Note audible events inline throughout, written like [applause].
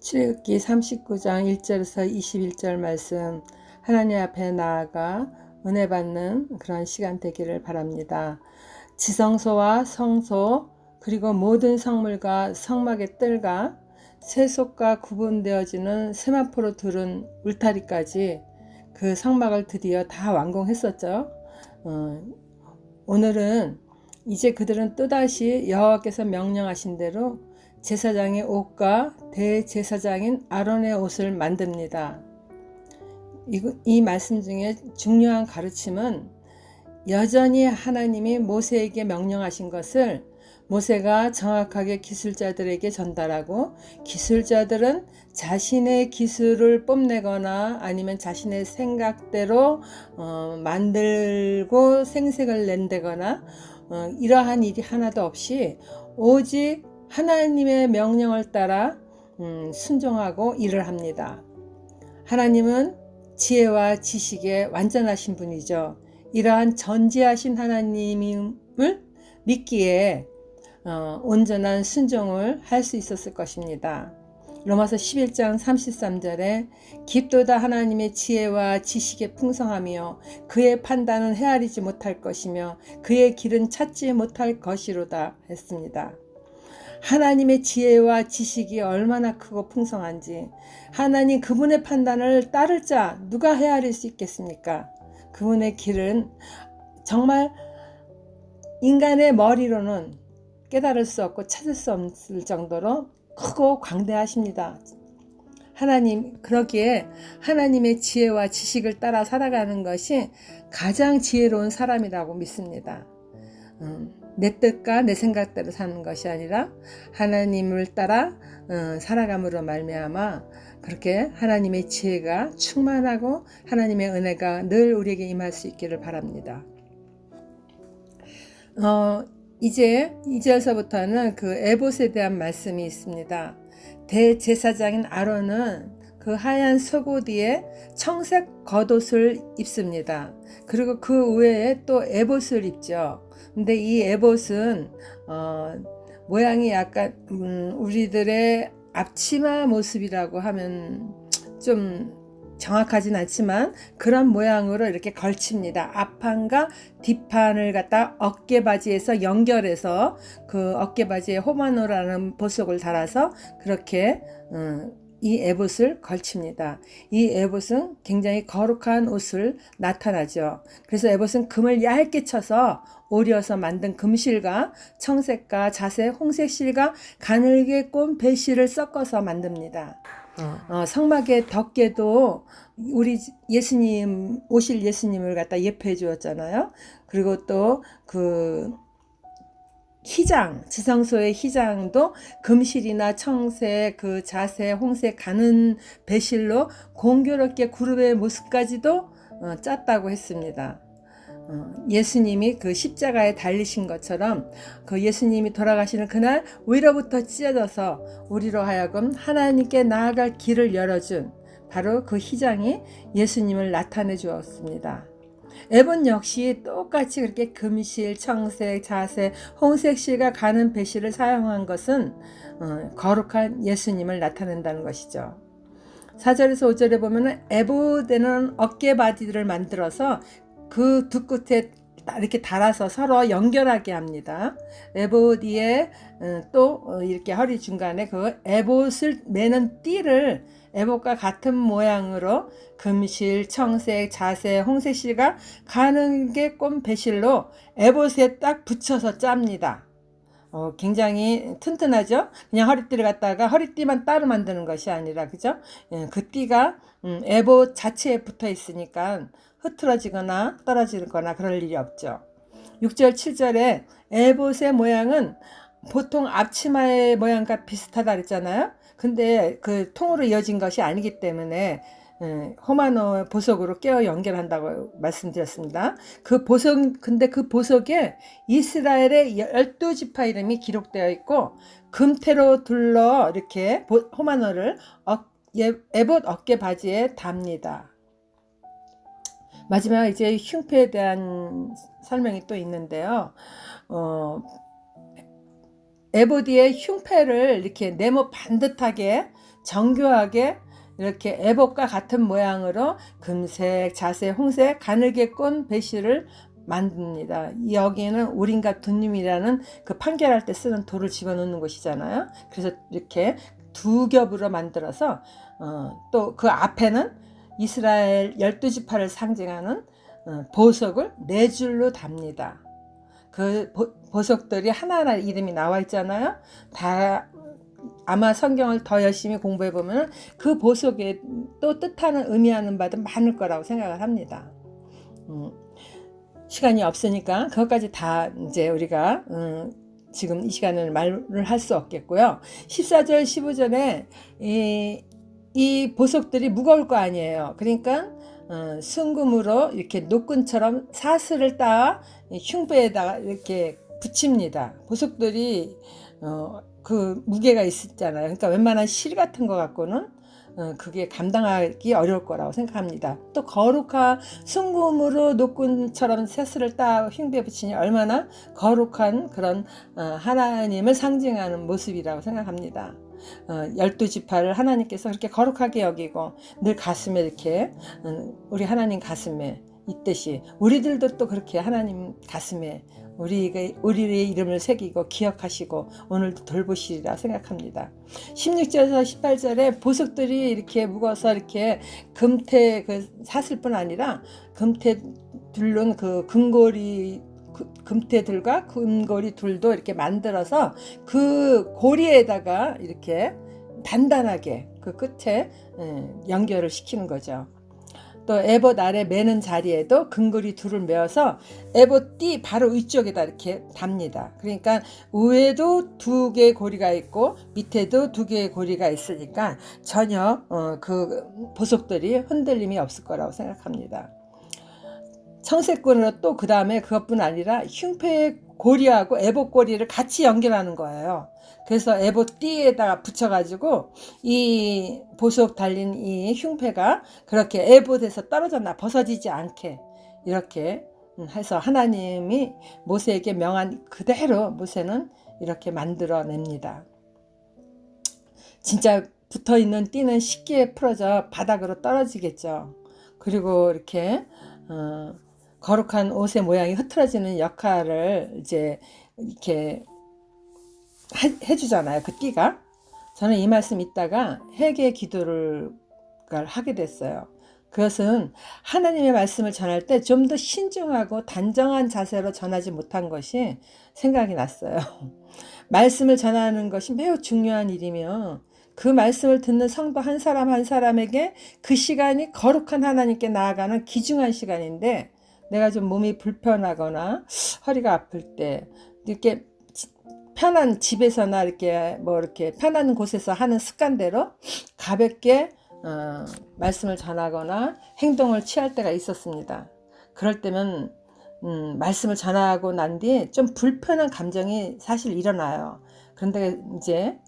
출애굽기 39장 1절에서 21절 말씀 하나님 앞에 나아가 은혜 받는 그런 시간 되기를 바랍니다. 지성소와 성소 그리고 모든 성물과 성막의 뜰과 세속과 구분되어지는 세마포로 두른 울타리까지 그 성막을 드디어 다 완공했었죠. 어, 오늘은 이제 그들은 또다시 여호와께서 명령하신 대로 제사장의 옷과 대제사장인 아론의 옷을 만듭니다. 이, 이 말씀 중에 중요한 가르침은 여전히 하나님이 모세에게 명령하신 것을 모세가 정확하게 기술자들에게 전달하고 기술자들은 자신의 기술을 뽐내거나 아니면 자신의 생각대로 어, 만들고 생색을 낸다거나 어, 이러한 일이 하나도 없이 오직 하나님의 명령을 따라 음, 순종하고 일을 합니다. 하나님은 지혜와 지식에 완전하신 분이죠. 이러한 전지하신 하나님을 믿기에 어, 온전한 순종을 할 수 있었을 것입니다. 로마서 11장 33절에 깊도다 하나님의 지혜와 지식의 풍성하며 그의 판단은 헤아리지 못할 것이며 그의 길은 찾지 못할 것이로다 했습니다. 하나님의 지혜와 지식이 얼마나 크고 풍성한지 하나님 그분의 판단을 따를 자 누가 헤아릴 수 있겠습니까? 그분의 길은 정말 인간의 머리로는 깨달을 수 없고 찾을 수 없을 정도로 크고 광대하십니다. 하나님 그러기에 하나님의 지혜와 지식을 따라 살아가는 것이 가장 지혜로운 사람이라고 믿습니다. 음, 내 뜻과 내 생각대로 사는 것이 아니라 하나님을 따라 어, 살아감으로 말미암아 그렇게 하나님의 지혜가 충만하고 하나님의 은혜가 늘 우리에게 임할 수 있기를 바랍니다. 어, 이제 2절서부터는 그 에봇에 대한 말씀이 있습니다. 대제사장인 아론은 그 하얀 속옷 위에 청색 겉옷을 입습니다. 그리고 그 외에 또 에봇을 입죠. 근데 이 에봇은 어, 모양이 약간 음, 우리들의 앞치마 모습이라고 하면 좀 정확하진 않지만 그런 모양으로 이렇게 걸칩니다. 앞판과 뒷판을 갖다 어깨바지에서 연결해서 그 어깨바지에 호마노라는 보석을 달아서 그렇게 음, 이 에봇을 걸칩니다. 이 에봇은 굉장히 거룩한 옷을 나타나죠. 그래서 에봇은 금을 얇게 쳐서 오려서 만든 금실과 청색과 자색, 홍색실과 가늘게 꼰 배실을 섞어서 만듭니다. 어, 성막의 덮개도 우리 예수님 오실 예수님을 갖다 예표해 주었잖아요. 그리고 또그 희장, 지성소의 희장도 금실이나 청색, 그 자색, 홍색 가는 배실로 공교롭게 그룹의 모습까지도 어, 짰다고 했습니다. 어, 예수님이 그 십자가에 달리신 것처럼 그 예수님이 돌아가시는 그날 위로부터 찢어져서 우리로 하여금 하나님께 나아갈 길을 열어준 바로 그 희장이 예수님을 나타내 주었습니다. 앱은 역시 똑같이 그렇게 금실, 청색, 자색, 홍색 실과 가는 배실을 사용한 것은 어, 거룩한 예수님을 나타낸다는 것이죠. 4절에서 5절에 보면 에보데는 어깨 바디를 만들어서 그 두 끝에 이렇게 달아서 서로 연결하게 합니다. 에보디에 어, 또 어, 이렇게 허리 중간에 그 에봇을 매는 띠를 에봇과 같은 모양으로 금실, 청색, 자색, 홍색실과 가는 게꼼 배실로 에봇에 딱 붙여서 짭니다. 어, 굉장히 튼튼하죠? 그냥 허리띠를 갖다가 허리띠만 따로 만드는 것이 아니라, 그죠? 예, 그 띠가 음, 에봇 자체에 붙어 있으니까 흐트러지거나 떨어지거나 그럴 일이 없죠. 6절, 7절에 에봇의 모양은 보통 앞치마의 모양과 비슷하다 그랬잖아요. 근데 그 통으로 이어진 것이 아니기 때문에 예, 호마노 보석으로 깨어 연결한다고 말씀드렸습니다. 그 보석, 근데 그 보석에 이스라엘의 열두 지파 이름이 기록되어 있고, 금태로 둘러 이렇게 호마노를 어, 예, 에봇 어깨 바지에 답니다. 마지막 이제 흉패에 대한 설명이 또 있는데요. 어, 에보디의 흉패를 이렇게 네모 반듯하게 정교하게 이렇게 애복과 같은 모양으로 금색, 자색, 홍색, 가늘게 꼰 배실을 만듭니다. 여기는 우린과 둔님이라는 그 판결할 때 쓰는 돌을 집어넣는 곳이잖아요. 그래서 이렇게 두 겹으로 만들어서 어, 또 그 앞에는 이스라엘 열두 지파를 상징하는 어, 보석을 네 줄로 답니다. 그 보, 보석들이 하나하나 이름이 나와 있잖아요. 다 아마 성경을 더 열심히 공부해 보면 그 보석에 또 뜻하는 의미하는 바도 많을 거라고 생각을 합니다. 음, 시간이 없으니까 그것까지 다 이제 우리가 음, 지금 이 시간을 말을 할 수 없겠고요. 14절, 15절에 이, 이 보석들이 무거울 거 아니에요. 그러니까 어, 순금으로 이렇게 노끈처럼 사슬을 따 흉배에다가 이렇게 붙입니다. 보석들이 어, 그 무게가 있잖아요. 그러니까 웬만한 실 같은 거 갖고는 어, 그게 감당하기 어려울 거라고 생각합니다. 또 거룩한 순금으로 노끈처럼 새슬을 따 흉배에 붙이니 얼마나 거룩한 그런 어, 하나님을 상징하는 모습이라고 생각합니다. 어, 열두 지파를 하나님께서 그렇게 거룩하게 여기고 늘 가슴에 이렇게 음, 우리 하나님 가슴에 있듯이 우리들도 또 그렇게 하나님 가슴에 우리가 우리의 이름을 새기고 기억하시고 오늘도 돌보시리라 생각합니다. 16절에서 18절에 보석들이 이렇게 묵어서 이렇게 금태 그 사슬뿐 아니라 금태 둘른 그 금고리 그 금태들과 금고리 둘도 이렇게 만들어서 그 고리에다가 이렇게 단단하게 그 끝에 예, 연결을 시키는 거죠. 또 에봇 아래 매는 자리에도 금고리 둘을 메어서 에봇 띠 바로 위쪽에다 이렇게 답니다. 그러니까 위에도 두 개의 고리가 있고 밑에도 두 개의 고리가 있으니까 전혀 어, 그 보석들이 흔들림이 없을 거라고 생각합니다. 청색끈으로 또그 다음에 그것뿐 아니라 흉패의 고리하고 에봇 고리를 같이 연결하는 거예요. 그래서 에봇 띠에다가 붙여가지고 이 보석 달린 이 흉패가 그렇게 에봇에서 떨어졌나 벗어지지 않게 이렇게 해서 하나님이 모세에게 명한 그대로 모세는 이렇게 만들어냅니다. 진짜 붙어 있는 띠는 쉽게 풀어져 바닥으로 떨어지겠죠. 그리고 이렇게 어, 거룩한 옷의 모양이 흐트러지는 역할을 이제 이렇게 해, 주잖아요. 그 띠가. 저는 이 말씀 있다가 회개 기도를 하게 됐어요. 그것은 하나님의 말씀을 전할 때 좀 더 신중하고 단정한 자세로 전하지 못한 것이 생각이 났어요. [laughs] 말씀을 전하는 것이 매우 중요한 일이며 그 말씀을 듣는 성도 한 사람 한 사람에게 그 시간이 거룩한 하나님께 나아가는 귀중한 시간인데 내가 좀 몸이 불편하거나 허리가 아플 때 이렇게 편한 집에서나 이렇게 뭐 이렇게 편한 곳에서 하는 습관대로 가볍게 어, 말씀을 전하거나 행동을 취할 때가 있었습니다. 그럴 때면 음, 말씀을 전하고 난 뒤에 좀 불편한 감정이 사실 일어나요. 그런데 이제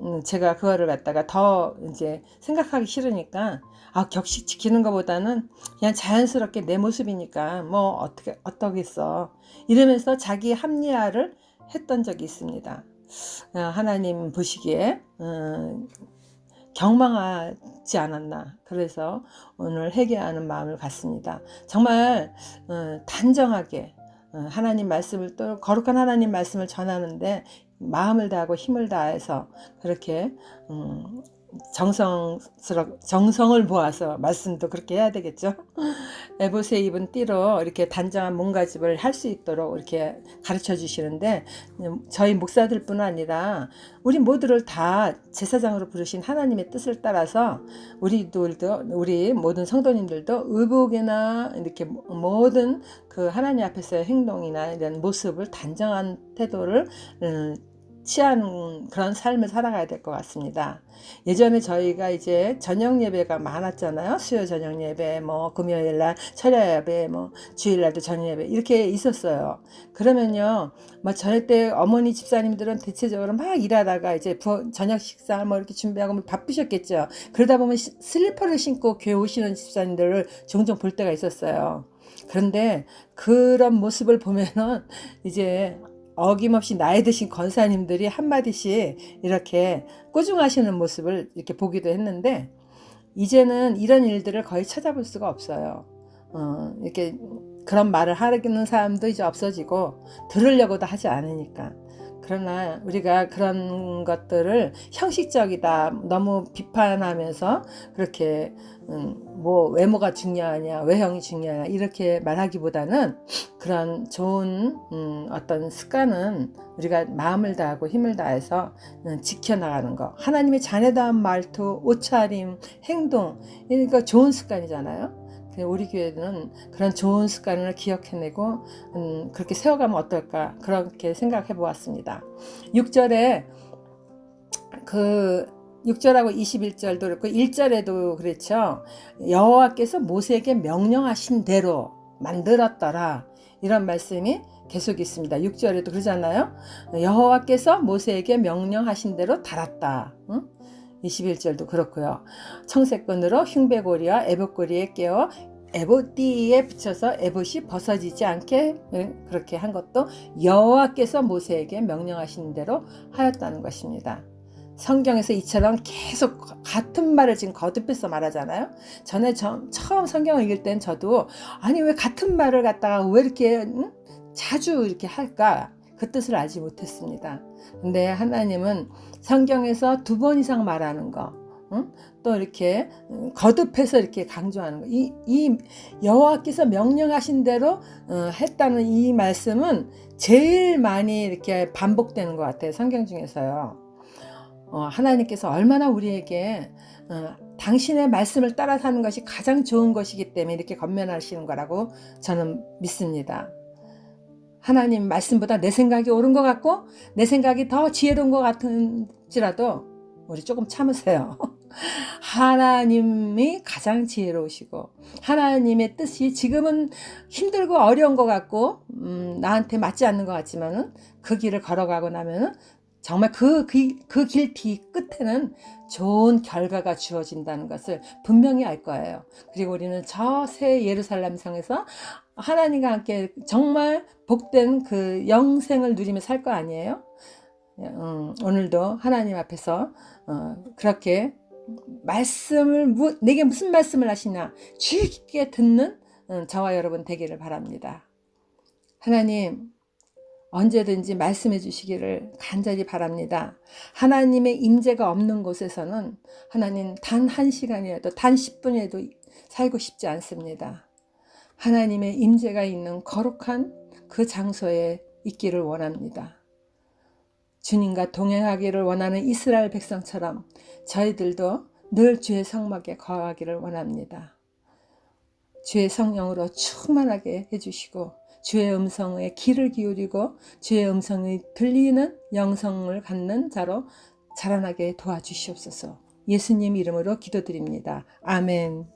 음, 제가 그거를 갖다가 더 이제 생각하기 싫으니까 아 격식 지키는 것보다는 그냥 자연스럽게 내 모습이니까 뭐 어떻게 어떠겠어 이러면서 자기 합리화를 했던 적이 있습니다. 어, 하나님 보시기에 어, 경망하지 않았나 그래서 오늘 회개하는 마음을 갖습니다. 정말 어, 단정하게 하나님 말씀을 또 거룩한 하나님 말씀을 전하는데 마음을 다하고 힘을 다해서 그렇게 음, 정성스럽 정성을 모아서 말씀도 그렇게 해야 되겠죠. [laughs] 에보세 입은 띠로 이렇게 단정한 몸가짐을 할 수 있도록 이렇게 가르쳐 주시는데 저희 목사들뿐 아니라 우리 모두를 다 제사장으로 부르신 하나님의 뜻을 따라서 우리들도 우리 모든 성도님들도 의복이나 이렇게 모든 그 하나님 앞에서의 행동이나 이런 모습을 단정한 태도를 음, 취하는 그런 삶을 살아가야 될 것 같습니다. 예전에 저희가 이제 저녁 예배가 많았잖아요. 수요 저녁 예배, 뭐 금요일 날 철야 예배, 뭐 주일 날도 저녁 예배 이렇게 있었어요. 그러면요, 뭐 저희 때 어머니 집사님들은 대체적으로 막 일하다가 이제 부, 저녁 식사 뭐 이렇게 준비하고 뭐 바쁘셨겠죠. 그러다 보면 시, 슬리퍼를 신고 교회 오시는 집사님들을 종종 볼 때가 있었어요. 그런데 그런 모습을 보면은 이제 어김없이 나이 드신 권사님들이 한마디씩 이렇게 꾸중하시는 모습을 이렇게 보기도 했는데 이제는 이런 일들을 거의 찾아볼 수가 없어요. 어, 이렇게 그런 말을 하는 사람도 이제 없어지고 들으려고도 하지 않으니까. 그러나 우리가 그런 것들을 형식적이다 너무 비판하면서 그렇게 음, 뭐 외모가 중요하냐 외형이 중요하냐 이렇게 말하기보다는 그런 좋은 음, 어떤 습관은 우리가 마음을 다하고 힘을 다해서 음, 지켜나가는 거 하나님의 자네다운 말투 옷차림 행동 이거 좋은 습관이잖아요. 우리 교회는 그런 좋은 습관을 기억해내고 음, 그렇게 세워가면 어떨까 그렇게 생각해 보았습니다. 6절에 그 6절하고 21절도 그렇고 1절에도 그렇죠. 여호와께서 모세에게 명령하신 대로 만들었더라. 이런 말씀이 계속 있습니다. 6절에도 그러잖아요. 여호와께서 모세에게 명령하신 대로 달았다. 응? 21절도 그렇고요. 청색끈으로 흉배고리와 애봇고리에 깨어 에봇띠에 붙여서 에봇이 벗어지지 않게 그렇게 한 것도 여호와께서 모세에게 명령하신 대로 하였다는 것입니다. 성경에서 이처럼 계속 같은 말을 지금 거듭해서 말하잖아요. 전에 저, 처음 성경을 읽을 땐 저도 아니 왜 같은 말을 갖다가 왜 이렇게 응? 자주 이렇게 할까 그 뜻을 알지 못했습니다. 근데 하나님은 성경에서 두 번 이상 말하는 거, 응? 또 이렇게 거듭해서 이렇게 강조하는 거. 이, 이 여호와께서 명령하신 대로 어, 했다는 이 말씀은 제일 많이 이렇게 반복되는 것 같아요. 성경 중에서요. 어, 하나님께서 얼마나 우리에게 어, 당신의 말씀을 따라 사는 것이 가장 좋은 것이기 때문에 이렇게 건면하시는 거라고 저는 믿습니다. 하나님 말씀보다 내 생각이 옳은 것 같고 내 생각이 더 지혜로운 것 같은지라도 우리 조금 참으세요. [laughs] 하나님이 가장 지혜로우시고 하나님의 뜻이 지금은 힘들고 어려운 것 같고 음, 나한테 맞지 않는 것 같지만은 그 길을 걸어가고 나면은 정말 그그 길 뒤 끝에는 좋은 결과가 주어진다는 것을 분명히 알 거예요. 그리고 우리는 저 새 예루살렘 성에서 하나님과 함께 정말 복된 그 영생을 누리며 살 거 아니에요? 음, 오늘도 하나님 앞에서 어, 그렇게 말씀을 무, 내게 무슨 말씀을 하시나 주의 깊게 듣는 음, 저와 여러분 되기를 바랍니다. 하나님 언제든지 말씀해 주시기를 간절히 바랍니다. 하나님의 임재가 없는 곳에서는 하나님 단 한 시간이라도 단 10분이라도 살고 싶지 않습니다. 하나님의 임재가 있는 거룩한 그 장소에 있기를 원합니다. 주님과 동행하기를 원하는 이스라엘 백성처럼 저희들도 늘 주의 성막에 거하기를 원합니다. 주의 성령으로 충만하게 해주시고 주의 음성에 귀를 기울이고 주의 음성이 들리는 영성을 갖는 자로 자라나게 도와주시옵소서. 예수님 이름으로 기도드립니다. 아멘.